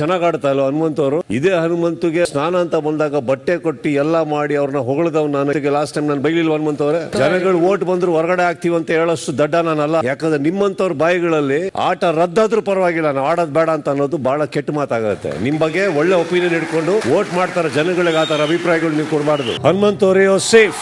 ಚೆನ್ನಾಗ್ ಆಡ್ತಾ ಇಲ್ಲ ಹನುಮಂತವರು ಇದೇ ಹನುಮಂತಿಗೆ ಸ್ನಾನ ಅಂತ ಬಂದಾಗ ಬಟ್ಟೆ ಕೊಟ್ಟು ಎಲ್ಲ ಮಾಡಿ ಅವ್ರನ್ನ ಹೊಗಳದವ್ ನಾನು. ಲಾಸ್ಟ್ ಟೈಮ್ ನಾನು ಬೈಲಿಲ್ಲ ಅವರೇ? ಜನಗಳು ಓಟ್ ಬಂದ್ರು ಹೊರಗಡೆ ಆಗ್ತೀವಿ ಅಂತ ಹೇಳೋಷ್ಟು ದಡ್ಡ ನಾನಲ್ಲ. ಯಾಕಂದ್ರೆ ನಿಮ್ಮಂತವ್ರ ಬಾಯಿಗಳಲ್ಲಿ ಆಟ ರದ್ದಾದ್ರೂ ಪರವಾಗಿಲ್ಲ. ನಾನು ಆಡೋದ್ ಬೇಡ ಅಂತ ಅನ್ನೋದು ಬಹಳ ಕೆಟ್ಟ ಮಾತಾಗುತ್ತೆ. ನಿಮ್ ಬಗ್ಗೆ ಒಳ್ಳೆ ಒಪಿನಿಯನ್ ಇಟ್ಕೊಂಡು ವೋಟ್ ಮಾಡ್ತಾರೆ ಜನಗಳಿಗೆ ಆತರ ತರ ಅಭಿಪ್ರಾಯಗಳು ನೀವು ಕೊಡಬಾರ್ದು. ಹನುಮಂತವ್ರೆ ಸೇಫ್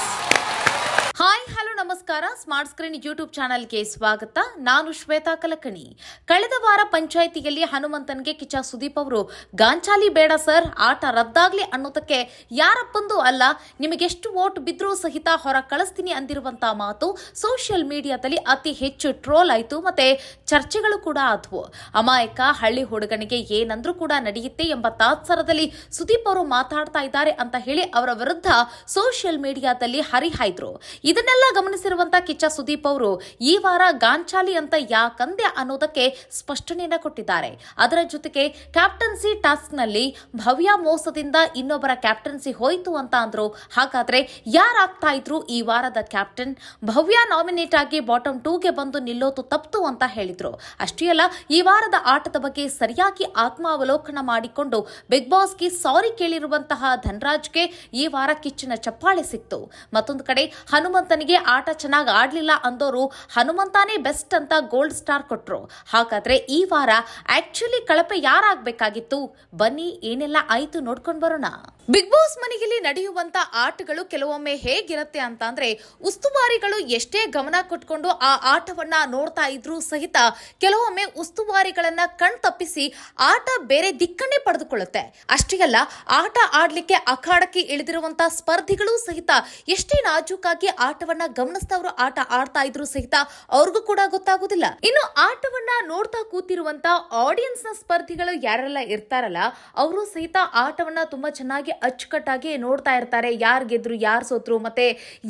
ಹಾಯ್ ಹಲೋ ನಮಸ್ಕಾರ. ಸ್ಮಾರ್ಟ್ ಸ್ಕ್ರೀನ್ ಯೂಟ್ಯೂಬ್ ಚಾನೆಲ್ಗೆ ಸ್ವಾಗತ. ನಾನು ಶ್ವೇತಾ ಕಲಕಣಿ. ಕಳೆದ ವಾರ ಪಂಚಾಯಿತಿಯಲ್ಲಿ ಹನುಮಂತನ್ಗೆ ಕಿಚ್ಚ ಸುದೀಪ್ ಅವರು, ಗಾಂಚಾಲಿ ಬೇಡ ಸರ್, ಆಟ ರದ್ದಾಗ್ಲಿ ಅನ್ನೋದಕ್ಕೆ ಯಾರಪ್ಪಂದು ಅಲ್ಲ ನಿಮಗೆಷ್ಟು ವೋಟ್ ಬಿದ್ರೂ ಸಹಿತ ಹೊರ ಕಳಿಸ್ತೀನಿ ಅಂದಿರುವಂತ ಮಾತು ಸೋಷಿಯಲ್ ಮೀಡಿಯಾದಲ್ಲಿ ಅತಿ ಹೆಚ್ಚು ಟ್ರೋಲ್ ಆಯಿತು ಮತ್ತೆ ಚರ್ಚೆಗಳು ಕೂಡ ಆದವು. ಅಮಾಯಕ ಹಳ್ಳಿ ಹುಡುಗನಿಗೆ ಏನಂದ್ರೂ ಕೂಡ ನಡೆಯುತ್ತೆ ಎಂಬ ತಾತ್ಸರದಲ್ಲಿ ಸುದೀಪ್ ಅವರು ಮಾತಾಡ್ತಾ ಇದ್ದಾರೆ ಅಂತ ಹೇಳಿ ಅವರ ವಿರುದ್ಧ ಸೋಷಿಯಲ್ ಮೀಡಿಯಾದಲ್ಲಿ ಹರಿಹಾಯ್ದ್ರು. ಇದನ್ನೆಲ್ಲ ಗಮನಿಸಿರುವಂತ ಕಿಚ್ಚ ಸುದೀಪ್ ಅವರು ಈ ವಾರ ಗಾಂಚಾಲಿ ಅಂತ ಯಾಕಂದೆ ಅನ್ನೋದಕ್ಕೆ ಸ್ಪಷ್ಟನೆಯನ್ನ ಕೊಟ್ಟಿದ್ದಾರೆ. ಅದರ ಜೊತೆಗೆ ಕ್ಯಾಪ್ಟನ್ಸಿ ಟಾಸ್ಕ್ನಲ್ಲಿ ಭವ್ಯ ಮೋಸದಿಂದ ಇನ್ನೊಬ್ಬರ ಕ್ಯಾಪ್ಟನ್ಸಿ ಹೋಯಿತು ಅಂತ ಅಂದ್ರು. ಹಾಗಾದ್ರೆ ಯಾರಾಗ್ತಾ ಇದ್ರು ಈ ವಾರದ ಕ್ಯಾಪ್ಟನ್? ಭವ್ಯ ನಾಮಿನೇಟ್ ಆಗಿ ಬಾಟಮ್ ಟೂಗೆ ಬಂದು ನಿಲ್ಲೋದು ತಪ್ತು ಅಂತ ಹೇಳಿದ್ರು. ಅಷ್ಟೇ ಅಲ್ಲ, ಈ ವಾರದ ಆಟದ ಬಗ್ಗೆ ಸರಿಯಾಗಿ ಆತ್ಮಾವಲೋಕನ ಮಾಡಿಕೊಂಡು ಬಿಗ್ ಬಾಸ್ಗೆ ಸಾರಿ ಕೇಳಿರುವಂತಹ ಧನ್ರಾಜ್ಗೆ ಈ ವಾರ ಕಿಚ್ಚಿನ ಚಪ್ಪಾಳೆ ಸಿಕ್ತು. ಮತ್ತೊಂದು ಕಡೆ ಹನುಮಂತನಿಗೆ ಆಟ ಚೆನ್ನಾಗಿ ಆಡ್ಲಿಲ್ಲ ಅಂದೋರು ಹನುಮಂತಾನೇ ಬೆಸ್ಟ್ ಅಂತ ಗೋಲ್ಡ್ ಸ್ಟಾರ್ ಕೊಟ್ರು. ಹಾಗಾದ್ರೆ ಈ ವಾರ ಆಕ್ಚುಲಿ ಕಳಪೆ ಯಾರಾಗಬೇಕಾಗಿತ್ತು? ಬನ್ನಿ, ಏನೆಲ್ಲ ಆಯ್ತು ನೋಡ್ಕೊಂಡು ಬರೋಣ. ಬಿಗ್ ಬಾಸ್ ಮನೆಯಲ್ಲಿ ನಡೆಯುವಂತ ಆಟಗಳು ಕೆಲವೊಮ್ಮೆ ಹೇಗಿರುತ್ತೆ ಅಂತ ಅಂದ್ರೆ ಉಸ್ತುವಾರಿಗಳು ಎಷ್ಟೇ ಗಮನ ಕೊಟ್ಕೊಂಡು ಆ ಆಟವನ್ನ ನೋಡ್ತಾ ಇದ್ರು ಸಹಿತ ಕೆಲವೊಮ್ಮೆ ಉಸ್ತುವಾರಿಗಳನ್ನ ಕಣ್ ತಪ್ಪಿಸಿ ಆಟ ಬೇರೆ ದಿಕ್ಕನ್ನೇ ಪಡೆದುಕೊಳ್ಳುತ್ತೆ. ಅಷ್ಟೇ ಅಲ್ಲ, ಆಟ ಆಡ್ಲಿಕ್ಕೆ ಅಖಾಡಕ್ಕೆ ಇಳಿದಿರುವಂತ ಸ್ಪರ್ಧಿಗಳು ಸಹಿತ ಎಷ್ಟೇ ನಾಜೂಕಾಗಿ ಆಟವನ್ನ ಗಮನಿಸ್ತವರು ಆಟ ಆಡ್ತಾ ಇದ್ರು ಸಹಿತ ಅವ್ರಿಗೂ ಕೂಡ ಗೊತ್ತಾಗುದಿಲ್ಲ. ಇನ್ನು ಆಟವನ್ನ ನೋಡ್ತಾ ಕೂತಿರುವಂತ ಆಡಿಯನ್ಸ್ನ ಸ್ಪರ್ಧಿಗಳು ಯಾರೆಲ್ಲ ಇರ್ತಾರಲ್ಲ, ಅವರು ಸಹಿತ ಆಟವನ್ನ ತುಂಬಾ ಚೆನ್ನಾಗಿ ಅಚ್ಚುಕಟ್ಟಾಗಿ ನೋಡ್ತಾ ಇರ್ತಾರೆ. ಯಾರು ಗೆದ್ರು, ಯಾರು ಸೋತ್ರು, ಮತ್ತೆ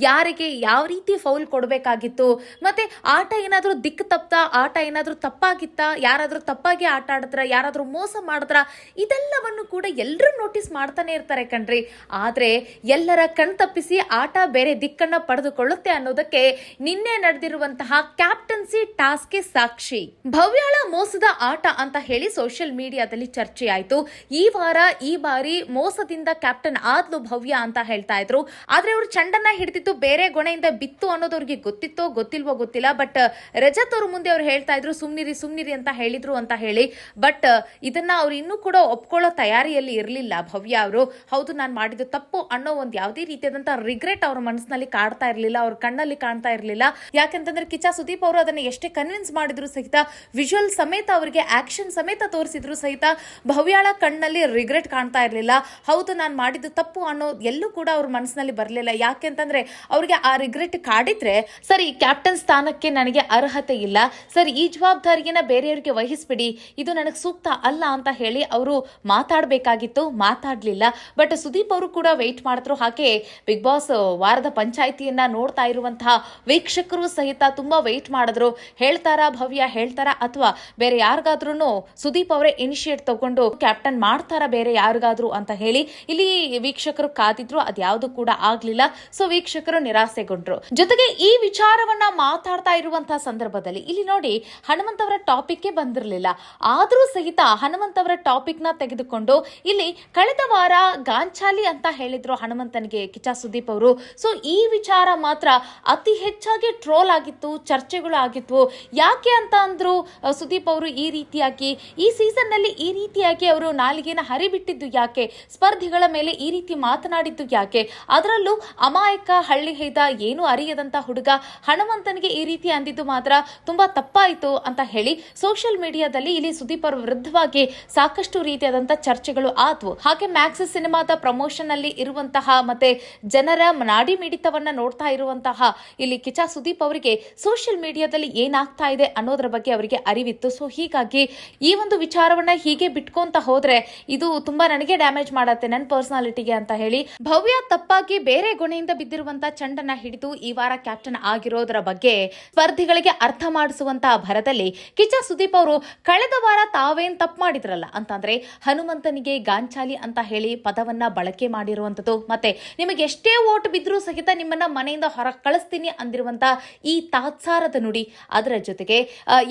ಯಾರಿಗೆ ಯಾವ ರೀತಿ ಫೌಲ್ ಕೊಡಬೇಕಾಗಿತ್ತು, ಮತ್ತೆ ಆಟ ಏನಾದ್ರೂ ದಿಕ್ಕು ತಪ್ತಾ, ಆಟ ಏನಾದ್ರೂ ತಪ್ಪಾಗಿತ್ತ, ಯಾರಾದ್ರೂ ತಪ್ಪಾಗಿ ಆಟ ಆಡಿದ್ರ, ಯಾರಾದ್ರೂ ಮೋಸ ಮಾಡಿದ್ರ, ಇದೆಲ್ಲವನ್ನು ಕೂಡ ಎಲ್ಲರೂ ನೋಟಿಸ್ ಮಾಡ್ತಾನೆ ಇರ್ತಾರೆ ಕಣ್ರಿ. ಆದ್ರೆ ಎಲ್ಲರ ಕಣ್ ತಪ್ಪಿಸಿ ಆಟ ಬೇರೆ ದಿಕ್ಕನ್ನ ಪಡೆದುಕೊಳ್ಳುತ್ತೆ ಅನ್ನೋದಕ್ಕೆ ನಿನ್ನೆ ನಡೆದಿರುವಂತಹ ಕ್ಯಾಪ್ಟನ್ಸಿ ಟಾಸ್ಕ್ಗೆ ಸಾಕ್ಷಿ. ಭವ್ಯಾಳ ಮೋಸದ ಆಟ ಅಂತ ಹೇಳಿ ಸೋಷಿಯಲ್ ಮೀಡಿಯಾದಲ್ಲಿ ಚರ್ಚೆ ಆಯ್ತು ಈ ವಾರ, ಈ ಬಾರಿ ಮೋಸದಿಂದ ಕ್ಯಾಪ್ಟನ್ ಆದ್ಲು ಭವ್ಯ ಅಂತ ಹೇಳ್ತಾ ಇದ್ರು. ಆದ್ರೆ ಅವರು ಚಂಡನ್ನ ಹಿಡಿದಿತ್ತು ಬೇರೆ ಗೊಣೆಯಿಂದ ಬಿತ್ತು ಅನ್ನೋದು ಅವ್ರಿಗೆ ಗೊತ್ತಿತ್ತೋ ಗೊತ್ತಿಲ್ವೋ ಗೊತ್ತಿಲ್ಲ. ಬಟ್, ರಜತ್ ಅವ್ರ ಮುಂದೆ ಅವ್ರು ಹೇಳ್ತಾ ಇದ್ರು, ಸುಮ್ನಿರಿ ಸುಮ್ನಿರಿ ಅಂತ ಹೇಳಿದ್ರು ಅಂತ ಹೇಳಿ. ಬಟ್, ಇದನ್ನ ಅವ್ರು ಇನ್ನೂ ಕೂಡ ಒಪ್ಕೊಳ್ಳೋ ತಯಾರಿಯಲ್ಲಿ ಇರಲಿಲ್ಲ ಭವ್ಯ ಅವರು. ಹೌದು, ನಾನು ಮಾಡಿದ್ದು ತಪ್ಪು ಅನ್ನೋ ಒಂದು ಯಾವುದೇ ರೀತಿಯಾದಂತಹ ರಿಗ್ರೆಟ್ ಅವ್ರ ಮನಸ್ಸಿನಲ್ಲಿ ಕಾಡ್ತಾ ಇರಲಿಲ್ಲ. ಅವ್ರ ಕಣ್ಣಲ್ಲಿ ಕಾಣ್ತಾ ಇರಲಿಲ್ಲ. ಯಾಕಂತಂದ್ರೆ ಕಿಚ್ಚ ಸುದೀಪ್ ಅವರು ಅದನ್ನ ಎಷ್ಟೇ ಕನ್ವಿನ್ಸ್ ಮಾಡಿದ್ರು ಸಹಿತ ವಿಜುವಲ್ ಸಮೇತ ಅವರಿಗೆ ಆಕ್ಷನ್ ಸಮೇತ ತೋರಿಸಿದ್ರು ಸಹಿತ ಭವ್ಯಾಳ ಕಣ್ಣಲ್ಲಿ ರಿಗ್ರೆಟ್ ಕಾಣ್ತಾ ಇರಲಿಲ್ಲ. ಹೌದು, ನಾನು ಮಾಡಿದ್ದು ತಪ್ಪು ಅನ್ನೋ ಎಲ್ಲೂ ಕೂಡ ಅವ್ರ ಮನಸ್ಸಿನಲ್ಲಿ ಬರಲಿಲ್ಲ. ಯಾಕೆಂತಂದ್ರೆ ಅವರಿಗೆ ಆ ರಿಗ್ರೆಟ್ ಕಾಡಿದ್ರೆ, ಸರಿ ಕ್ಯಾಪ್ಟನ್ ಸ್ಥಾನಕ್ಕೆ ನನಗೆ ಅರ್ಹತೆ ಇಲ್ಲ. ಸರಿ, ಈ ಜವಾಬ್ದಾರಿಯನ್ನ ಬೇರೆಯವರಿಗೆ ವಹಿಸ್ಬಿಡಿ. ಇದು ನನಗೆ ಸೂಕ್ತ ಅಲ್ಲ ಅಂತ ಹೇಳಿ ಅವರು ಮಾತಾಡಬೇಕಾಗಿತ್ತು, ಮಾತಾಡಲಿಲ್ಲ. ಬಟ್ ಸುದೀಪ್ ಅವರು ಕೂಡ ವೆಯ್ಟ್ ಮಾಡಿದ್ರು ಹಾಗೆ ಬಿಗ್ ಬಾಸ್ ವಾರದ ಪಂಚಾಯಿತಿಯನ್ನ ನೋಡ್ತಾ ಇರುವಂತಹ ವೀಕ್ಷಕರು ಸಹಿತ ತುಂಬಾ ವೆಯ್ಟ್ ಮಾಡಿದ್ರು. ಹೇಳ್ತಾರಾ ಭವ್ಯ, ಹೇಳ್ತಾರಾ ಅಥವಾ ಬೇರೆ ಯಾರಿಗಾದ್ರೂ ಸುದೀಪ್ ಅವರೇ ಇನಿಷಿಯೇಟ್ ತಗೊಂಡು ಕ್ಯಾಪ್ಟನ್ ಮಾಡ್ತಾರಾ ಬೇರೆ ಯಾರಿಗಾದ್ರೂ ಅಂತ ಹೇಳಿ ಇಲ್ಲಿ ವೀಕ್ಷಕರು ಕಾದಿದ್ರು ಅದ್ಯಾವುದು ಕೂಡ ಆಗ್ಲಿಲ್ಲ. ಸೊ ವೀಕ್ಷಕರು ನಿರಾಸೆಗೊಂಡ್ರು. ಜೊತೆಗೆ ಈ ವಿಚಾರವನ್ನ ಮಾತಾಡ್ತಾ ಇರುವಂತಹ ಸಂದರ್ಭದಲ್ಲಿ ಇಲ್ಲಿ ನೋಡಿ ಹನುಮಂತ್ ಅವರ ಟಾಪಿಕ್ಗೆ ಬಂದಿರಲಿಲ್ಲ. ಆದ್ರೂ ಸಹಿತ ಹನುಮಂತ್ ಅವರ ಟಾಪಿಕ್ನ ತೆಗೆದುಕೊಂಡು ಇಲ್ಲಿ ಕಳೆದ ವಾರ ಗಾಂಚಾಲಿ ಅಂತ ಹೇಳಿದ್ರು ಹನುಮಂತನಿಗೆ ಕಿಚಾ ಸುದೀಪ್ ಅವರು. ಸೊ ಈ ವಿಚಾರ ಮಾತ್ರ ಅತಿ ಹೆಚ್ಚಾಗಿ ಟ್ರೋಲ್ ಆಗಿತ್ತು, ಚರ್ಚೆಗಳು ಆಗಿತ್ತು ಯಾಕೆ ಅಂತ ಅಂದ್ರು ಸುದೀಪ್ ಅವರು ಈ ರೀತಿಯಾಗಿ, ಈ ಸೀಸನ್ನಲ್ಲಿ ಈ ರೀತಿಯಾಗಿ ಅವರು ನಾಲಿಗೆನ ಹರಿಬಿಟ್ಟಿದ್ದು ಯಾಕೆ? ಸ್ಪರ್ಧಿಗಳ ಮೇಲೆ ಈ ರೀತಿ ಮಾತನಾಡಿದ್ದು ಯಾಕೆ? ಅದರಲ್ಲೂ ಅಮಾಯಕ ಹಳ್ಳಿ ಹೈದ ಏನು ಅರಿಯದಂತ ಹುಡುಗ ಹನುಮಂತನಿಗೆ ಈ ರೀತಿ ಅಂದಿದ್ದು ಮಾತ್ರ ತುಂಬಾ ತಪ್ಪಾಯಿತು ಅಂತ ಹೇಳಿ ಸೋಷಿಯಲ್ ಮೀಡಿಯಾದಲ್ಲಿ ಇಲ್ಲಿ ಸುದೀಪ್ ಅವರ ವಿರುದ್ಧವಾಗಿ ಸಾಕಷ್ಟು ರೀತಿಯಾದಂತಹ ಚರ್ಚೆಗಳು ಆದ್ವು. ಹಾಗೆ ಮ್ಯಾಕ್ಸ್ ಸಿನಿಮಾದ ಪ್ರಮೋಷನ್ ಅಲ್ಲಿ ಇರುವಂತಹ ಮತ್ತೆ ಜನರ ನಾಡಿ ಮಿಡಿತವನ್ನ ನೋಡ್ತಾ ಇರುವಂತಹ ಇಲ್ಲಿ ಕಿಚಾ ಸುದೀಪ್ ಅವರಿಗೆ ಸೋಷಿಯಲ್ ಮೀಡಿಯಾದಲ್ಲಿ ಏನಾಗ್ತಾ ಇದೆ ಅನ್ನೋದ್ರ ಬಗ್ಗೆ ಅವರಿಗೆ ಅರಿವಿತ್ತು. ಸೊ ಹೀಗಾಗಿ ಈ ಒಂದು ವಿಚಾರವನ್ನ ಹೀಗೆ ಬಿಟ್ಕೊಂತ ಹೋದ್ರೆ ಇದು ತುಂಬಾ ನನಗೆ ಡ್ಯಾಮೇಜ್ ಮಾಡತ್ತೆ ನನ್ನ ಪರ್ಸನಾಲಿಟಿಗೆ ಅಂತ ಹೇಳಿ. ಭವ್ಯ ತಪ್ಪಾಗಿ ಬೇರೆ ಗುಣೆಯಿಂದ ಬಿದ್ದಿರುವಂತ ಚಂಡನ್ನ ಹಿಡಿದು ಈ ವಾರ ಕ್ಯಾಪ್ಟನ್ ಆಗಿರೋದ್ರ ಬಗ್ಗೆ ಸ್ಪರ್ಧಿಗಳಿಗೆ ಅರ್ಥ ಮಾಡಿಸುವಂತಹ ಭರದಲ್ಲಿ ಕಿಚ ಸುದೀಪ್ ಅವರು ಕಳೆದ ವಾರ ತಾವೇನ್ ತಪ್ಪು ಮಾಡಿದ್ರಲ್ಲ ಅಂತಂದ್ರೆ ಹನುಮಂತನಿಗೆ ಗಾಂಚಾಲಿ ಅಂತ ಹೇಳಿ ಪದವನ್ನ ಬಳಕೆ ಮಾಡಿರುವಂತದ್ದು. ಮತ್ತೆ ನಿಮಗೆ ಎಷ್ಟೇ ಓಟ್ ಬಿದ್ರೂ ಸಹಿತ ನಿಮ್ಮನ್ನ ಮನೆಯಿಂದ ಹೊರ ಕಳಿಸ್ತೀನಿ ಹೊಗಳಿತೀನಿ ಅಂದಿರುವಂತ ಈ ತಾತ್ಸಾರದ ನುಡಿ. ಅದರ ಜೊತೆಗೆ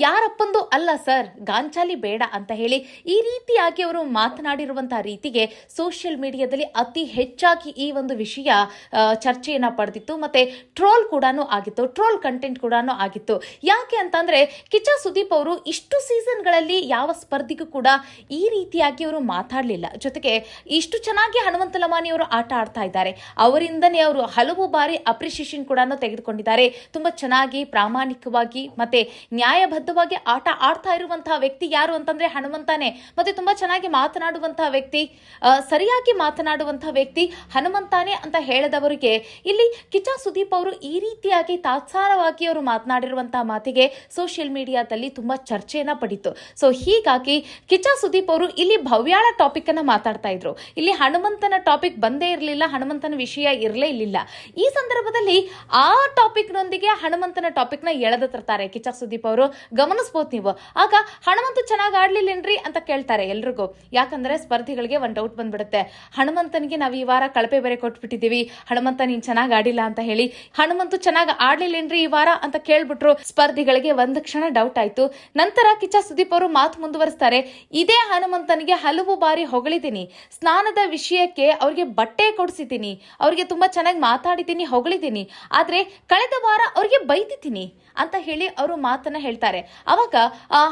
ಯಾರಪ್ಪಂದು ಅಲ್ಲ ಸರ್, ಗಾಂಚಾಲಿ ಬೇಡ ಅಂತ ಹೇಳಿ ಈ ರೀತಿಯಾಗಿ ಅವರು ಮಾತನಾಡಿರುವಂತಹ ರೀತಿಗೆ ಸೋಷಿಯಲ್ ಮೀಡಿಯಾದಲ್ಲಿ ಅತಿ ಹೆಚ್ಚಾಗಿ ಈ ಒಂದು ವಿಷಯ ಚರ್ಚೆಯನ್ನು ಪಡೆದಿತ್ತು. ಮತ್ತೆ ಟ್ರೋಲ್ ಕೂಡ ಆಗಿತ್ತು ಟ್ರೋಲ್ ಕಂಟೆಂಟ್ ಕೂಡ ಆಗಿತ್ತು. ಯಾಕೆ ಅಂತಂದ್ರೆ, ಕಿಚ್ಚ ಸುದೀಪ್ ಅವರು ಇಷ್ಟು ಸೀಸನ್ಗಳಲ್ಲಿ ಯಾವ ಸ್ಪರ್ಧಿಗೂ ಕೂಡ ಈ ರೀತಿಯಾಗಿ ಅವರು ಮಾತಾಡಲಿಲ್ಲ. ಜೊತೆಗೆ ಇಷ್ಟು ಚೆನ್ನಾಗಿ ಹನುಮಂತ ಲಮಾನಿ ಅವರು ಆಟ ಆಡ್ತಾ ಇದ್ದಾರೆ. ಅವರಿಂದನೇ ಅವರು ಹಲವು ಬಾರಿ ಅಪ್ರಿಸಿಯೇಷನ್ ಕೂಡ ತೆಗೆದುಕೊಂಡಿದ್ದಾರೆ. ತುಂಬಾ ಚೆನ್ನಾಗಿ, ಪ್ರಾಮಾಣಿಕವಾಗಿ ಮತ್ತೆ ನ್ಯಾಯಬದ್ಧವಾಗಿ ಆಟ ಆಡ್ತಾ ಇರುವಂತಹ ವ್ಯಕ್ತಿ ಯಾರು ಅಂತಂದ್ರೆ ಹನುಮಂತಾನೆ. ಮತ್ತೆ ತುಂಬಾ ಚೆನ್ನಾಗಿ ಮಾತನಾಡುವಂತಹ ವ್ಯಕ್ತಿ ಸರಿಯಾಗಿ ಮಾತನಾಡುವಂತಹ ವ್ಯಕ್ತಿ ಹನುಮಂತಾನೆ ಅಂತ ಹೇಳದವರಿಗೆ ಇಲ್ಲಿ ಕಿಚ್ಚ ಸುದೀಪ್ ಅವರು ಈ ರೀತಿಯಾಗಿ ತಾತ್ಸಾರವಾಗಿ ಅವರು ಮಾತನಾಡಿರುವಂತಹ ಮಾತಿಗೆ ಸೋಷಿಯಲ್ ಮೀಡಿಯಾದಲ್ಲಿ ತುಂಬಾ ಚರ್ಚೆಯನ್ನ ಪಡಿತು. ಸೊ ಹೀಗಾಗಿ ಕಿಚ್ಚ ಸುದೀಪ್ ಅವರು ಇಲ್ಲಿ ಭವ್ಯಾಳ ಟಾಪಿಕ್ ಅನ್ನ ಮಾತಾಡ್ತಾ ಇದ್ರು. ಇಲ್ಲಿ ಹನುಮಂತನ ಟಾಪಿಕ್ ಬಂದೇ ಇರಲಿಲ್ಲ, ಹನುಮಂತನ ವಿಷಯ ಇರಲೇ ಇರಲಿಲ್ಲ ಈ ಸಂದರ್ಭದಲ್ಲಿ ಆ ಟಾಪಿಕ್ ನೊಂದಿಗೆ ಹನುಮಂತನ ಟಾಪಿಕ್ನ ಎಳೆದ ತರ್ತಾರೆ ಕಿಚಕ್ ಸುದೀಪ್ ಅವರು. ಗಮನಿಸಬಹುದು ನೀವು. ಆಗ ಹನುಮಂತ ಚೆನ್ನಾಗಿ ಆಡ್ಲಿಲ್ಲೇನ್ರಿ ಅಂತ ಕೇಳ್ತಾರೆ ಎಲ್ರಿಗೂ. ಯಾಕಂದ್ರೆ ಸ್ಪರ್ಧಿಗಳಿಗೆ ಒಂದು ಡೌಟ್ ಬಂದ್ಬಿಡುತ್ತೆ. ಹನುಮಂತನಿಗೆ ನಾವು ಈ ವಾರ ಕಳಪೆ ಬೇರೆ ಕೊಟ್ಬಿಟ್ಟಿದೀವಿ. ಹನುಮಂತ ನೀನ್ ಚೆನ್ನಾಗಿ ಆಡಿಲ್ಲ ಅಂತ ಹೇಳಿ. ಹನುಮಂತು ಚೆನ್ನಾಗಿ ಆಡ್ಲಿಲ್ಲೇನ್ರಿ ಈ ವಾರ ಅಂತ ಕೇಳ್ಬಿಟ್ರು. ಸ್ಪರ್ಧಿಗಳಿಗೆ ಒಂದ್ ಕ್ಷಣ ಡೌಟ್ ಆಯ್ತು. ನಂತರ ಕಿಚ್ಚ ಸುದೀಪ್ ಅವರು ಮಾತು ಮುಂದುವರಿಸ್ತಾರೆ. ಇದೇ ಹನುಮಂತನಿಗೆ ಹಲವು ಬಾರಿ ಹೊಗಳಿದ್ದೀನಿ. ಸ್ನಾನದ ವಿಷಯಕ್ಕೆ ಅವ್ರಿಗೆ ಬಟ್ಟೆ ಕೊಡಿಸಿದ್ದೀನಿ. ಅವ್ರಿಗೆ ತುಂಬಾ ಚೆನ್ನಾಗಿ ಮಾತಾಡಿದ್ದೀನಿ, ಹೊಗಳಿದ್ದೀನಿ. ಆದ್ರೆ ಕಳೆದ ವಾರ ಅವ್ರಿಗೆ ಬೈದಿದ್ದೀನಿ ಅಂತ ಹೇಳಿ ಅವರು ಮಾತನ್ನ ಹೇಳ್ತಾರೆ. ಅವಾಗ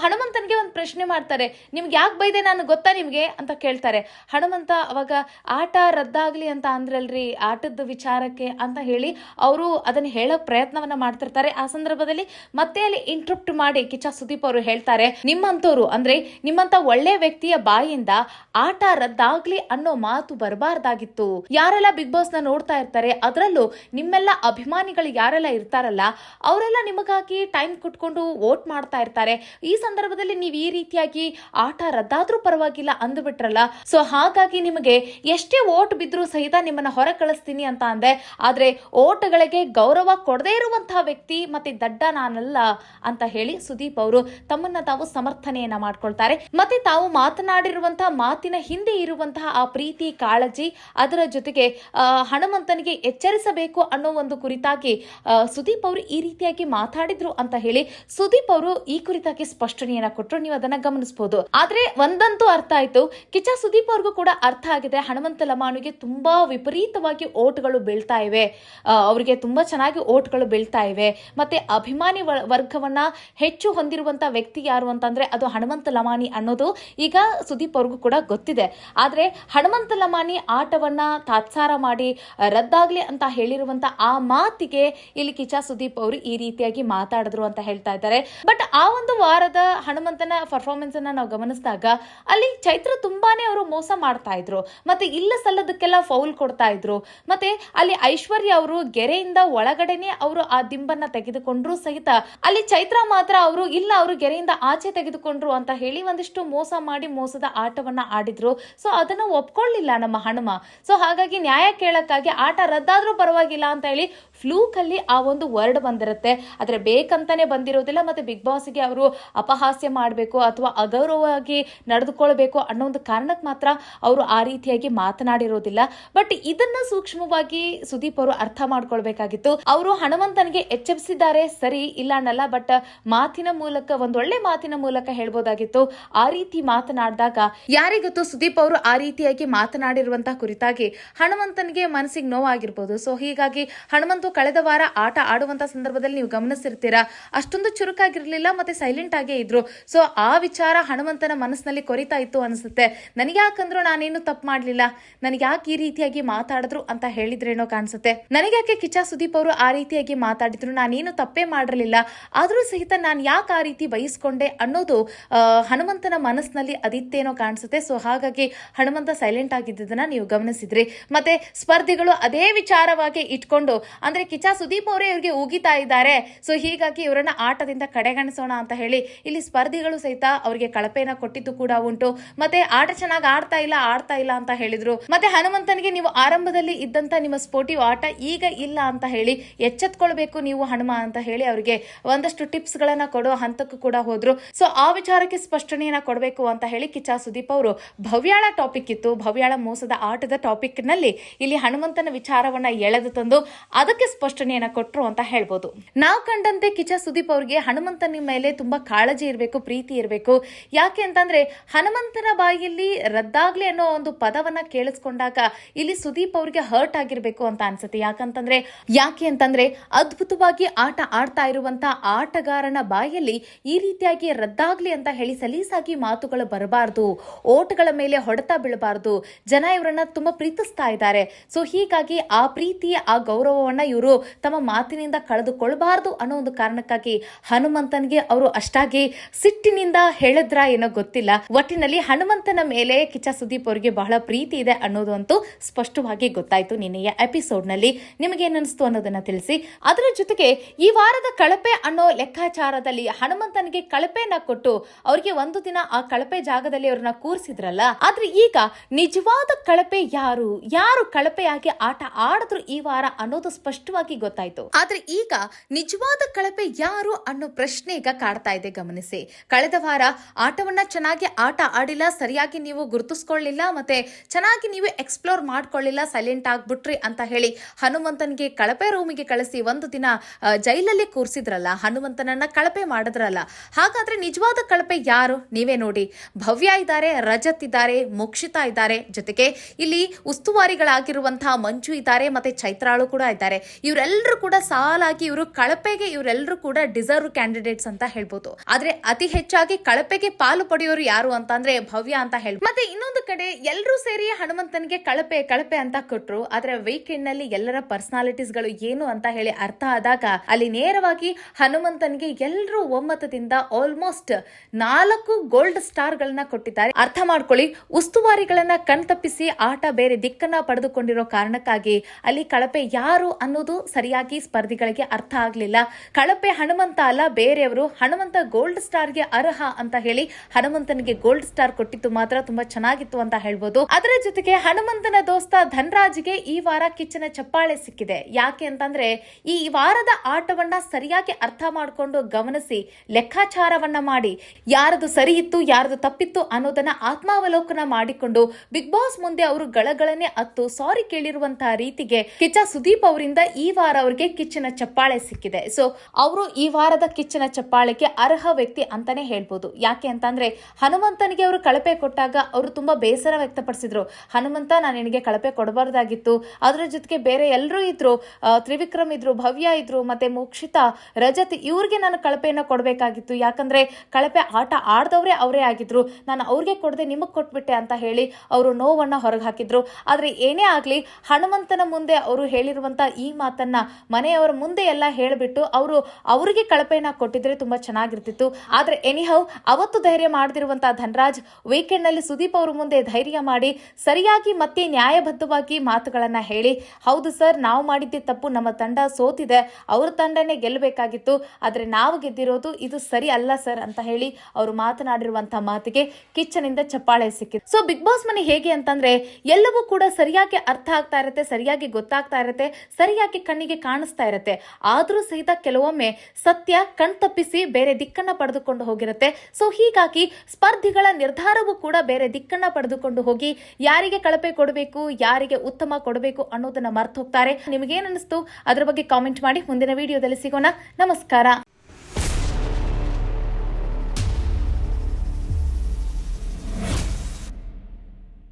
ಹನುಮಂತನಿಗೆ ಒಂದು ಪ್ರಶ್ನೆ ಮಾಡ್ತಾರೆ, ನಿಮ್ಗೆ ಯಾಕೆ ಬೈದೆ ನಾನು ಗೊತ್ತಾ ನಿಮ್ಗೆ? ಅಂತ ಕೇಳ್ತಾರೆ. ಹನುಮಂತ ಅವಾಗ, ಆಟ ರದ್ದಾಗ್ಲಿ ಅಂತ ಅಂದ್ರಲ್ರಿ, ಆಟದ ವಿಚಾರಕ್ಕೆ ಅಂತ ಹೇಳಿ ಅವರು ಅದನ್ನ ಹೇಳೋ ಪ್ರಯತ್ನವನ್ನ ಮಾಡ್ತಿರ್ತಾರೆ. ಆ ಸಂದರ್ಭದಲ್ಲಿ ಮತ್ತೆ ಅಲ್ಲಿ ಇಂಟ್ರಪ್ಟ್ ಮಾಡಿ ಕಿಚ್ಚ ಸುದೀಪ್ ಅವರು ಹೇಳ್ತಾರೆ, ನಿಮ್ಮಂತವ್ರು, ಅಂದ್ರೆ ನಿಮ್ಮಂತ ಒಳ್ಳೆ ವ್ಯಕ್ತಿಯ ಬಾಯಿಂದ ಆಟ ರದ್ದಾಗ್ಲಿ ಅನ್ನೋ ಮಾತು ಬರಬಾರ್ದಾಗಿತ್ತು. ಯಾರೆಲ್ಲ ಬಿಗ್ ಬಾಸ್ನ ನೋಡ್ತಾ ಇರ್ತಾರೆ, ಅದರಲ್ಲೂ ನಿಮ್ಮೆಲ್ಲ ಅಭಿಮಾನಿಗಳು ಯಾರೆಲ್ಲ ಇರ್ತಾರಲ್ಲ, ಅವರೆಲ್ಲ ನಿಮಗಾಗಿ ಟೈಮ್ ಕೊಟ್ಕೊಂಡು ವೋಟ್ ಮಾಡ್ತಾ ಇರ್ತಾರೆ. ಈ ಸಂದರ್ಭದಲ್ಲಿ ನೀವು ಈ ರೀತಿಯಾಗಿ ಆಟ ರದ್ದಾದ್ರೂ ಪರವಾಗಿಲ್ಲ ಅಂದ್ಬಿಟ್ರಲ್ಲ ಸೊ ಹಾಗಾಗಿ ನಿಮಗೆ ಎಷ್ಟೇ ಓಟ್ ಬಿದ್ರು ಸಹಿತ ನಿಮ್ಮನ್ನ ಹೊರ ಕಳಿಸ್ತೀನಿ ಅಂತ ಅಂದೆ. ಆದ್ರೆ ಓಟ್ಗಳಿಗೆ ಗೌರವ ಕೊಡದೇ ಇರುವಂತಹ ವ್ಯಕ್ತಿ ಮತ್ತೆ ದಡ್ಡ ನಾನಲ್ಲ ಅಂತ ಹೇಳಿ ಸುದೀಪ್ ಅವರು ತಮ್ಮನ್ನ ತಾವು ಸಮರ್ಥನೆಯನ್ನ ಮಾಡ್ಕೊಳ್ತಾರೆ. ಮತ್ತೆ ತಾವು ಮಾತನಾಡಿರುವಂತಹ ಮಾತಿನ ಹಿಂದೆ ಇರುವಂತಹ ಆ ಪ್ರೀತಿ, ಕಾಳಜಿ ಅದರ ಜೊತೆಗೆ ಹನುಮಂತನಿಗೆ ಎಚ್ಚರಿಸಬೇಕು ಅನ್ನೋ ಒಂದು ಕುರಿತಾಗಿ ಸುದೀಪ್ ಅವರು ಈ ರೀತಿಯಾಗಿ ಮಾತಾಡಿದ್ರು ಅಂತ ಹೇಳಿ ಸುದೀಪ್ ಅವರು ಈ ಕುರಿತಾಗಿ ಸ್ಪಷ್ಟನೆಯನ್ನ ಕೊಟ್ಟರು ನೀವು ಅದನ್ನ ಗಮನಿಸಬಹುದು ಆದ್ರೆ ಒಂದಂತೂ ಅರ್ಥ ಆಯ್ತು. ಕಿಚ್ಚ ಸುದೀಪ್ ಅವ್ರಿಗೂ ಕೂಡ ಅರ್ಥ ಆಗಿದೆ. ಹನುಮಂತ ಲಮಾಣಿಗೆ ತುಂಬಾ ವಿಪರೀತವಾಗಿ ಓಟ್ಗಳು ಬೀಳ್ತಾ ಇವೆ. ಅವರಿಗೆ ತುಂಬಾ ಚೆನ್ನಾಗಿ ಓಟ್ಗಳು ಬೀಳ್ತಾ ಇವೆ. ಮತ್ತೆ ಅಭಿಮಾನಿ ವರ್ಗವನ್ನ ಹೆಚ್ಚು ಹೊಂದಿರುವಂತ ವ್ಯಕ್ತಿ ಯಾರು ಅಂತಂದ್ರೆ ಅದು ಹನುಮಂತ ಲಮಾನಿ ಅನ್ನೋದು ಈಗ ಸುದೀಪ್ ಅವ್ರಿಗೂ ಕೂಡ ಗೊತ್ತಿದೆ. ಆದ್ರೆ ಹನುಮಂತ ಲಮಾನಿ ಆಟವನ್ನ ತಾತ್ಸಾರ ಮಾಡಿ, ರದ್ದಾಗ್ಲಿ ಅಂತ ಹೇಳಿರುವಂತ ಆ ಮಾತಿಗೆ ಕಿಚ್ಚ ಸುದೀಪ್ ಅವರು ಈ ರೀತಿಯಾಗಿ ಮಾತಾಡಿದ್ರು ಅಂತ ಹೇಳ್ತಾ ಇದ್ದಾರೆ. ಬಟ್ ಆ ಒಂದು ವಾರದ ಹನುಮಂತನ ಪರ್ಫಾರ್ಮೆನ್ಸ್ ಅನ್ನ ನಾವು ಗಮನಿಸಿದಾಗ ಅಲ್ಲಿ ಚೈತ್ರ ತುಂಬಾನೇ ಅವರು ಮೋಸ ಮಾಡ್ತಾ ಇದ್ರು. ಮತ್ತೆ ಇಲ್ಲ ಸಲ್ಲದಕ್ಕೆಲ್ಲ ಫೌಲ್ ಕೊಡ್ತಾ ಇದ್ರು. ಮತ್ತೆ ಅಲ್ಲಿ ಐಶ್ವರ್ಯ ಅವರು ಗೆರೆಯಿಂದ ಒಳಗಡೆನೆ ಅವರು ಆ ದಿಂಬನ್ನ ತೆಗೆದುಕೊಂಡ್ರು ಸಹಿತ ಅಲ್ಲಿ ಚೈತ್ರ ಮಾತ್ರ ಅವರು ಇಲ್ಲ ಅವರು ಗೆರೆಯಿಂದ ಆಚೆ ತೆಗೆದುಕೊಂಡ್ರು ಅಂತ ಹೇಳಿ ಒಂದಿಷ್ಟು ಮೋಸ ಮಾಡಿ ಮೋಸದ ಆಟವನ್ನ ಆಡಿದ್ರು. ಸೊ ಅದನ್ನ ಒಪ್ಕೊಳ್ಳಿಲ್ಲ ನಮ್ಮ ಹನುಮ. ಸೊ ಹಾಗಾಗಿ ನ್ಯಾಯ ಕೇಳಕ್ಕಾಗಿ ಆಟ ರದ್ದಾದ್ರೂ ಪರವಾಗಿಲ್ಲ ಅಂತ ಹೇಳಿ ಫ್ಲೂಕ್ ಅಲ್ಲಿ ಆ ಒಂದು ವರ್ಡ್ ಬಂದಿರುತ್ತೆ. ಆದರೆ ಬೇಕಂತಾನೆ ಬಂದಿರೋದಿಲ್ಲ, ಮತ್ತೆ ಬಿಗ್ ಬಾಸ್ಗೆ ಅವರು ಅಪಹಾಸ್ಯ ಮಾಡಬೇಕು ಅಥವಾ ಅಗೌರವವಾಗಿ ನಡೆದುಕೊಳ್ಬೇಕು ಅನ್ನೋ ಒಂದು ಕಾರಣಕ್ಕೆ ಮಾತ್ರ ಅವರು ಆ ರೀತಿಯಾಗಿ ಮಾತನಾಡಿರೋದಿಲ್ಲ. ಬಟ್ ಇದನ್ನ ಸೂಕ್ಷ್ಮವಾಗಿ ಸುದೀಪ್ ಅವರು ಅರ್ಥ ಮಾಡ್ಕೊಳ್ಬೇಕಾಗಿತ್ತು. ಅವರು ಹನುಮಂತನಿಗೆ ಎಚ್ಚರಿಸಿದ್ದಾರೆ, ಸರಿ, ಇಲ್ಲ ಅನ್ನಲ್ಲ ಬಟ್ ಮಾತಿನ ಮೂಲಕ ಒಂದೊಳ್ಳೆ ಮಾತಿನ ಮೂಲಕ ಹೇಳ್ಬೋದಾಗಿತ್ತು. ಆ ರೀತಿ ಮಾತನಾಡಿದಾಗ ಯಾರಿಗೊತ್ತು ಸುದೀಪ್ ಅವರು ಆ ರೀತಿಯಾಗಿ ಮಾತನಾಡಿರುವಂತಹ ಕುರಿತಾಗಿ ಹನುಮಂತನಿಗೆ ಮನಸ್ಸಿಗೆ ನೋವಾಗಿರ್ಬೋದು. ಸೊ ಹೀಗಾಗಿ ಹನುಮಂತು ಕಳೆದ ವಾರ ಆಟ ಆಡುವಂತ ಸಂದರ್ಭದಲ್ಲಿ ನೀವು ಗಮನಿಸಿರ್ತೀರಾ? ಅಷ್ಟೊಂದು ಚುರುಕಾಗಿರಲಿಲ್ಲ ಮತ್ತೆ ಸೈಲೆಂಟ್ ಆಗೇ ಇದ್ರು. ಸೊ ಆ ವಿಚಾರ ಹನುಮಂತನ ಮನಸ್ಸಿನಲ್ಲಿ ಕೊರಿತಾ ಇತ್ತು ಅನಿಸುತ್ತೆ. ನನಗೆ ಯಾಕಂದ್ರು ನಾನೇನು ತಪ್ಪು ಮಾಡ್ಲಿಲ್ಲ? ನನಗೆ ಯಾಕೆ ಈ ರೀತಿಯಾಗಿ ಮಾತಾಡಿದ್ರು ಅಂತ ಹೇಳಿದ್ರೇನೋ ಕಾಣಿಸುತ್ತೆ. ನನಗೆ ಯಾಕೆ ಕಿಚ್ಚ ಸುದೀಪ್ ಅವರು ಆ ರೀತಿಯಾಗಿ ಮಾತಾಡಿದ್ರು? ನಾನೇನು ತಪ್ಪೇ ಮಾಡಿರಲಿಲ್ಲ. ಆದರೂ ಸಹಿತ ನಾನು ಯಾಕೆ ಆ ರೀತಿ ಬಯಸ್ಕೊಂಡೆ ಅನ್ನೋದು ಹನುಮಂತನ ಮನಸ್ಸಿನಲ್ಲಿ ಅದಿತ್ತೇನೋ ಕಾಣಿಸುತ್ತೆ. ಸೊ ಹಾಗಾಗಿ ಹನುಮಂತ ಸೈಲೆಂಟ್ ಆಗಿದ್ದನ್ನ ನೀವು ಗಮನಿಸಿದ್ರಿ. ಮತ್ತೆ ಸ್ಪರ್ಧಿಗಳು ಅದೇ ವಿಚಾರವಾಗಿ ಇಟ್ಕೊಂಡು ಅಂದ್ರೆ ಕಿಚ್ಚ ಸುದೀಪ್ ಅವರೇ ಇವರಿಗೆ ಉಗಿತಾ ಇದ್ದಾರೆ. ಸೊ ಹೀಗಾಗಿ ಇವರನ್ನ ಆಟದಿಂದ ಕಡೆಗಣಿಸೋಣ ಅಂತ ಹೇಳಿ ಇಲ್ಲಿ ಸ್ಪರ್ಧಿಗಳು ಸಹಿತ ಅವರಿಗೆ ಕಳಪೆನ ಕೊಟ್ಟಿದ್ದು ಕೂಡ ಉಂಟು. ಮತ್ತೆ ಆಟ ಚೆನ್ನಾಗಿ ಆಡ್ತಾ ಇಲ್ಲ ಆಡ್ತಾ ಇಲ್ಲ ಅಂತ ಹೇಳಿದ್ರು. ಮತ್ತೆ ಹನುಮಂತನಿಗೆ ನೀವು ಆರಂಭದಲ್ಲಿ ಇದ್ದಂತ ನಿಮ್ಮ ಸ್ಪೋರ್ಟಿವ್ ಆಟ ಈಗ ಇಲ್ಲ ಅಂತ ಹೇಳಿ ಎಚ್ಚೆತ್ಕೊಳ್ಬೇಕು ನೀವು ಹನುಮ ಅಂತ ಹೇಳಿ ಅವರಿಗೆ ಒಂದಷ್ಟು ಟಿಪ್ಸ್ ಗಳನ್ನ ಕೊಡೋ ಹಂತಕ್ಕೂ ಕೂಡ ಹೋದ್ರು. ಸೊ ಆ ವಿಚಾರಕ್ಕೆ ಸ್ಪಷ್ಟನೆಯನ್ನ ಕೊಡಬೇಕು ಅಂತ ಹೇಳಿ ಕಿಚ್ಚ ಸುದೀಪ್ ಅವರು ಭವ್ಯಾಳ ಟಾಪಿಕ್ ಇತ್ತು. ಭವ್ಯಾಳ ಮೋಸದ ಆಟದ ಟಾಪಿಕ್ನಲ್ಲಿ ಇಲ್ಲಿ ಹನುಮಂತನ ವಿಚಾರವನ್ನ ಎಳೆದು ತಂದು ಅದಕ್ಕೆ ಸ್ಪಷ್ಟನೆಯನ್ನ ಕೊಟ್ರು ಅಂತ ಹೇಳ್ಬೋದು. ನಾವು ಕಂಡಂತೆ ಕಿಚ ಸುದೀಪ್ ಅವ್ರಿಗೆ ಹನುಮಂತನ ಮೇಲೆ ತುಂಬಾ ಕಾಳಜಿ ಇರಬೇಕು, ಪ್ರೀತಿ ಇರಬೇಕು. ಯಾಕೆ ಅಂತಂದ್ರೆ ಹನುಮಂತನ ಬಾಯಲ್ಲಿ ರದ್ದಾಗ್ಲಿ ಅನ್ನೋ ಒಂದು ಪದವನ್ನ ಕೇಳಿಸ್ಕೊಂಡಾಗ ಇಲ್ಲಿ ಸುದೀಪ್ ಅವ್ರಿಗೆ ಹರ್ಟ್ ಆಗಿರ್ಬೇಕು ಅಂತ ಅನ್ಸುತ್ತೆ. ಯಾಕಂತಂದ್ರೆ, ಯಾಕೆ ಅಂತಂದ್ರೆ ಅದ್ಭುತವಾಗಿ ಆಟ ಆಡ್ತಾ ಇರುವಂತ ಆಟಗಾರನ ಬಾಯಲ್ಲಿ ಈ ರೀತಿಯಾಗಿ ರದ್ದಾಗ್ಲಿ ಅಂತ ಹೇಳಿ ಸಲೀಸಾಗಿ ಮಾತುಗಳು ಬರಬಾರ್ದು, ಓಟಗಳ ಮೇಲೆ ಹೊಡೆತ ಬೀಳಬಾರ್ದು. ಜನ ಇವರನ್ನ ತುಂಬಾ ಪ್ರೀತಿಸ್ತಾ ಇದ್ದಾರೆ. ಸೊ ಹೀಗಾಗಿ ಆ ಪ್ರೀತಿ, ಆ ಗೌರವವನ್ನ ಇವರು ತಮ್ಮ ಮಾತಿನಿಂದ ಕಳೆದುಕೊಳ್ಬಾರ್ದು ಅನ್ನೋ ಒಂದು ಕಾರಣಕ್ಕಾಗಿ ಹನುಮಂತನ್ಗೆ ಅವರು ಅಷ್ಟಾಗಿ ಸಿಟ್ಟಿನಿಂದ ಹೇಳಿದ್ರ ಏನೋ ಗೊತ್ತಿಲ್ಲ. ಒಟ್ಟಿನಲ್ಲಿ ಹನುಮಂತನ ಮೇಲೆ ಕಿಚ್ಚ ಸುದೀಪ್ ಅವರಿಗೆ ಬಹಳ ಪ್ರೀತಿ ಇದೆ ಅನ್ನೋದು ಅಂತೂ ಸ್ಪಷ್ಟವಾಗಿ ಗೊತ್ತಾಯ್ತು ನಿನ್ನೆಯ ಎಪಿಸೋಡ್ನಲ್ಲಿ ನಿಮಗೆ ಅನ್ನೋದನ್ನ ತಿಳಿಸಿ. ಅದರ ಜೊತೆಗೆ ಈ ವಾರದ ಕಳಪೆ ಅನ್ನೋ ಲೆಕ್ಕಾಚಾರದಲ್ಲಿ ಹನುಮಂತನಿಗೆ ಕಳಪೆನ ಕೊಟ್ಟು ಅವರಿಗೆ ಒಂದು ದಿನ ಆ ಕಳಪೆ ಜಾಗದಲ್ಲಿ ಅವ್ರನ್ನ ಕೂರಿಸಿದ್ರಲ್ಲ, ಆದ್ರೆ ಈಗ ನಿಜವಾದ ಕಳಪೆ ಯಾರು? ಯಾರು ಕಳಪೆಯಾಗಿ ಆಟ ಆಡಿದ್ರು ಈ ವಾರ ಅನ್ನೋದು ಸ್ಪಷ್ಟವಾಗಿ ಗೊತ್ತಾಯ್ತು. ಆದ್ರೆ ಈಗ ನಿಜವಾದ ಕಳಪೆ ಯಾರು ಅನ್ನೋ ಪ್ರಶ್ನೆ ಈಗ ಕಾಡ್ತಾ ಇದೆ, ಗಮನಿಸಿ. ಕಳೆದ ವಾರ ಆಟವನ್ನ ಚೆನ್ನಾಗಿ ಆಟ ಆಡಿಲ್ಲ, ಸರಿಯಾಗಿ ನೀವು ಗುರುತಿಸ್ಕೊಳ್ಳಿಲ್ಲ, ಮತ್ತೆ ಚೆನ್ನಾಗಿ ನೀವು ಎಕ್ಸ್ಪ್ಲೋರ್ ಮಾಡ್ಕೊಳ್ಳಿಲ್ಲ ಸೈಲೆಂಟ್ ಆಗ್ಬಿಟ್ರಿ ಅಂತ ಹೇಳಿ ಹನುಮಂತನಿಗೆ ಕಳಪೆ ರೂಮಿಗೆ ಕಳಿಸಿ ಒಂದು ದಿನ ಜೈಲಲ್ಲಿ ಕೂರಿಸಿದ್ರಲ್ಲ, ಹನುಮಂತನನ್ನ ಕಳಪೆ ಮಾಡಿದ್ರಲ್ಲ. ಹಾಗಾದ್ರೆ ನಿಜವಾದ ಕಳಪೆ ಯಾರು? ನೀವೇ ನೋಡಿ. ಭವ್ಯ ಇದ್ದಾರೆ, ರಜತ್ ಇದ್ದಾರೆ, ಮೋಕ್ಷಿತಾ ಇದ್ದಾರೆ. ಜೊತೆಗೆ ಇಲ್ಲಿ ಉಸ್ತುವಾರಿಗಳಾಗಿರುವಂತಹ ಮಂಜು ಇದ್ದಾರೆ, ಮತ್ತೆ ಚೈತ್ರಾಳು ಕೂಡ ಇದ್ದಾರೆ. ಇವರೆಲ್ಲರೂ ಕೂಡ ಸಾಲಾಗಿ ಇವರು ಕಳಪೆಗೆ ಇವರೆಲ್ಲರೂ ಕೂಡ ಡಿಸರ್ವ್ ಕ್ಯಾಂಡಿಡೇಟ್ಸ್ ಅಂತ ಹೇಳ್ಬೋದು. ಆದ್ರೆ ಅತಿ ಹೆಚ್ಚಾಗಿ ಕಳಪೆಗೆ ಪಾಲು ಪಡೆಯೋರು ಯಾರು ಅಂತಂದ್ರೆ ಭವ್ಯ ಅಂತ ಹೇಳಿ ಮತ್ತೆ ಇನ್ನೊಂದು ಕಡೆ ಎಲ್ಲರೂ ಸೇರಿ ಹನುಮಂತನಿಗೆ ಕಳಪೆ ಕಳಪೆ ಅಂತ ಕೊಟ್ರು. ಆದ್ರೆ ವೀಕೆಂಡ್ನಲ್ಲಿ ಎಲ್ಲರ ಪರ್ಸನಾಲಿಟೀಸ್ಗಳು ಏನು ಅಂತ ಹೇಳಿ ಅರ್ಥ ಆದಾಗ ಅಲ್ಲಿ ನೇರವಾಗಿ ಹನುಮಂತನಿಗೆ ಎಲ್ಲರೂ ಒಮ್ಮತದಿಂದ ಆಲ್ಮೋಸ್ಟ್ ನಾಲ್ಕು ಗೋಲ್ಡ್ ಸ್ಟಾರ್ ಗಳನ್ನ ಕೊಟ್ಟಿದ್ದಾರೆ. ಅರ್ಥ ಮಾಡ್ಕೊಳ್ಳಿ, ಉಸ್ತುವಾರಿಗಳನ್ನ ಕಣ್ತಪ್ಪಿಸಿ ಆಟ ಬೇರೆ ದಿಕ್ಕನ್ನ ಪಡೆದುಕೊಂಡಿರೋ ಕಾರಣಕ್ಕಾಗಿ ಅಲ್ಲಿ ಕಳಪೆ ಯಾರು ಅನ್ನೋದು ಸರಿಯಾಗಿ ಸ್ಪರ್ಧಿಗಳಿಗೆ ಅರ್ಥ ಆಗಲಿಲ್ಲ. ಕಳಪೆ ಹನುಮಂತ ಅಲ್ಲ, ಬೇರೆಯವರು. ಹನುಮಂತ ಗೋಲ್ಡ್ ಸ್ಟಾರ್ಗೆ ಅರ್ಹ ಅಂತ ಹೇಳಿ ಹನುಮಂತನಿಗೆ ಗೋಲ್ಡ್ ಸ್ಟಾರ್ ಕೊಟ್ಟಿದ್ದು ಮಾತ್ರ ತುಂಬಾ ಚೆನ್ನಾಗಿತ್ತು ಅಂತ ಹೇಳ್ಬೋದು. ಅದರ ಜೊತೆಗೆ ಹನುಮಂತನ ದೋಸ್ತ ಧನ್ರಾಜ್ಗೆ ಈ ವಾರ ಕಿಚ್ಚನ ಚಪ್ಪಾಳೆ ಸಿಕ್ಕಿದೆ. ಯಾಕೆ ಅಂತಂದ್ರೆ ಈ ವಾರದ ಆಟವನ್ನ ಸರಿಯಾಗಿ ಅರ್ಥ ಮಾಡಿಕೊಂಡು ಗಮನಿಸಿ, ಲೆಕ್ಕಾಚಾರವನ್ನ ಮಾಡಿ, ಯಾರದು ಸರಿ ಇತ್ತು, ಯಾರದು ತಪ್ಪಿತ್ತು ಅನ್ನೋದನ್ನ ಆತ್ಮಾವಲೋಕನ ಮಾಡಿಕೊಂಡು ಬಿಗ್ ಬಾಸ್ ಮುಂದೆ ಅವರು ಗಳಗಳನೆ ಅತ್ತು ಸಾರಿ ಕೇಳಿರುವಂತಹ ರೀತಿಗೆ ಕಿಚ್ಚ ಸುದೀಪ್ ಅವರಿಂದ ಈ ವಾರ ಅವರಿಗೆ ಕಿಚ್ಚನ ಚಪ್ಪಾಳೆ ಸಿಕ್ಕಿದೆ. ಸೊ ಅವರು ಈ ವಾರದ ಕಿಚ್ಚನ ಚಪ್ಪಾಳೆಗೆ ಅರ್ಹ ವ್ಯಕ್ತಿ ಅಂತಾನೆ ಹೇಳ್ಬೋದು. ಯಾಕೆ ಅಂತಂದ್ರೆ, ಹನುಮಂತನಿಗೆ ಅವರು ಕಳಪೆ ಕೊಟ್ಟಾಗ ಅವರು ತುಂಬಾ ಬೇಸರ ವ್ಯಕ್ತಪಡಿಸಿದ್ರು. ಹನುಮಂತ, ನಾನು ನಿನಗೆ ಕಳಪೆ ಕೊಡಬಾರ್ದಾಗಿತ್ತು. ಅದರ ಜೊತೆಗೆ ಬೇರೆ ಎಲ್ಲರೂ ಇದ್ರು ತ್ರಿವಿಕ್ರಮ್ ಇದ್ರು, ಭವ್ಯ ಇದ್ರು, ಮತ್ತೆ ಮೋಕ್ಷಿತ, ರಜತ್, ಇವ್ರಿಗೆ ನಾನು ಕಳಪೆಯನ್ನು ಕೊಡಬೇಕಾಗಿತ್ತು. ಯಾಕಂದ್ರೆ, ಕಳಪೆ ಆಟ ಆಡ್ದವ್ರೆ ಅವರೇ ಆಗಿದ್ರು. ನಾನು ಅವ್ರಿಗೆ ಕೊಡದೆ ನಿಮಗೆ ಕೊಟ್ಬಿಟ್ಟೆ ಅಂತ ಹೇಳಿ ಅವರು ನೋವನ್ನ ಹೊರಗೆ ಹಾಕಿದ್ರು. ಆದರೆ ಏನೇ ಆಗಲಿ, ಹನುಮಂತನ ಮುಂದೆ ಅವರು ಹೇಳಿರುವಂತ ಈ ಮಾತನ್ನ ಮನೆಯವರ ಮುಂದೆ ಎಲ್ಲ ಹೇಳಿಬಿಟ್ಟು ಅವರು ಅವರಿಗೆ ಕಳಪೆಯನ್ನ ಕೊಟ್ಟಿದ್ರೆ ತುಂಬಾ ಚೆನ್ನಾಗಿರ್ತಿತ್ತು. ಆದ್ರೆ ಎನಿಹೌ ಅವತ್ತು ಧೈರ್ಯ ಮಾಡದಿರುವಂತ ಧನರಾಜ್ ವೀಕೆಂಡ್ನಲ್ಲಿ ಸುದೀಪ್ ಅವರ ಮುಂದೆ ಧೈರ್ಯ ಮಾಡಿ ಸರಿಯಾಗಿ ಮತ್ತೆ ನ್ಯಾಯಬದ್ಧವಾಗಿ ಮಾತುಗಳನ್ನ ಹೇಳಿ, ಹೌದು ಸರ್ ನಾವು ಮಾಡಿದ್ದೆ ತಪ್ಪು, ನಮ್ಮ ತಂಡ ಸೋತಿದೆ, ಅವ್ರ ತಂಡನೇ ಗೆಲ್ಲಬೇಕಾಗಿತ್ತು ಆದ್ರೆ ನಾವು ಗೆದ್ದಿರೋದು ಇದು ಸರಿ ಅಲ್ಲ ಸರ್ ಅಂತ ಹೇಳಿ ಅವರು ಮಾತನಾಡಿರುವಂತಹ ಮಾತಿಗೆ ಕಿಚ್ಚನಿಂದ ಚಪ್ಪಾಳೆ ಸಿಕ್ಕಿದೆ ಸೊ ಬಿಗ್ ಬಾಸ್ ಮನೆ ಹೇಗೆ ಅಂತಂದ್ರೆ, ಎಲ್ಲವೂ ಕೂಡ ಸರಿಯಾಗಿ ಅರ್ಥ ಆಗ್ತಾ ಇರುತ್ತೆ, ಸರಿಯಾಗಿ ಗೊತ್ತಾಗ್ತಾ ಇರುತ್ತೆ, ಸರಿಯಾಗಿ ಕಣ್ಣಿಗೆ ಕಾಣಿಸ್ತಾ ಇರುತ್ತೆ. ಆದ್ರೂ ಸಹಿತ ಕೆಲವೊಮ್ಮೆ ಸತ್ಯ ಕಣ್ತಪ್ಪಿಸಿ ಬೇರೆ ದಿಕ್ಕನ್ನ ಪಡೆದುಕೊಂಡು ಹೋಗಿರುತ್ತೆ. ಸೊ ಹೀಗಾಗಿ ಸ್ಪರ್ಧಿಗಳ ನಿರ್ಧಾರವೂ ಕೂಡ ಬೇರೆ ದಿಕ್ಕನ್ನ ಪಡೆದುಕೊಂಡು ಹೋಗಿ ಯಾರಿಗೆ ಕಳಪೆ ಕೊಡಬೇಕು, ಯಾರಿಗೆ ಉತ್ತಮ ಕೊಡಬೇಕು ಅನ್ನೋದನ್ನ ಮರ್ತು ಹೋಗ್ತಾರೆ. ನಿಮಗೇನಿಸ್ತು ಅದ್ರ ಬಗ್ಗೆ ಕಾಮೆಂಟ್ ಮಾಡಿ. ಮುಂದಿನ ವಿಡಿಯೋದಲ್ಲಿ ಸಿಗೋಣ. ನಮಸ್ಕಾರ.